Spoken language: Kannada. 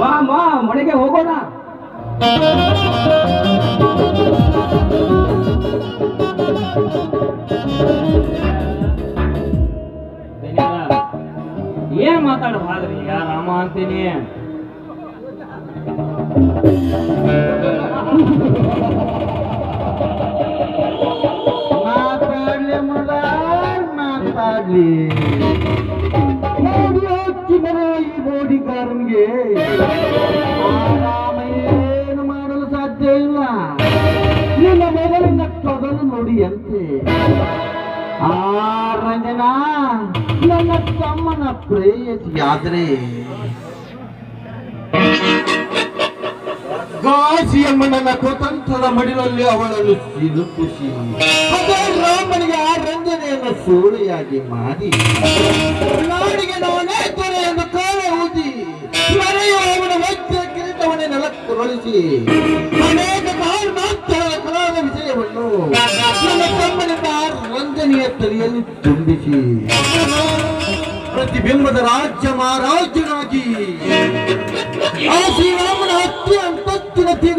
ಬಾ ಮಾ ಮನೆಗೆ ಹೋಗೋಣ. ಏನ್ ಮಾತಾಡ ಹಾದ್ರಿ ಯಾ ರಾಮ ಅಂತೀನಿ. ಮಾತಾಡ್ಲಿ ನೋಡಿ ಹಚ್ಚಿದರ ಈ ಬೋಡಿಗಾರನಿಗೆ ಆರಾಮ ಏನು ಮಾಡಲು ಸಾಧ್ಯ ಇಲ್ಲ. ನಿನ್ನ ಮೊದಲಿನ ತೊದಲು ನೋಡಿಯಂತೆ. ಆ ರಂಜನಾ, ನನ್ನ ತಮ್ಮನ ಪ್ರೇಯಸಿಯಾದರೆ ಗಾಜಿಯಮ್ಮನ ಕುತಂತ್ರದ ಮಡಿಲಲ್ಲಿ ಅವಳನ್ನು ಸಿಲುಕಿಸಿ. ಸೋಳೆಯಾಗಿ ಮಾಡಿ ನಾಡಿಗೆ ನಾನೇ ತೊರೆಯನ್ನು ಕಾಲ ಊದಿ ಅವನ ವಜ್ರ ಕಿರೀಟವನ್ನೇ ಅನೇಕ ಕಲಾದ ವಿಷಯವನ್ನು ನನ್ನ ತಮ್ಮನಿಂದ ರಂಜನೆಯ ತಲೆಯಲ್ಲಿ ತುಂಬಿಸಿ, ಪ್ರತಿಬಿಂಬದ ರಾಜ್ಯ ಮಹಾರಾಜನಾಗಿ ಆ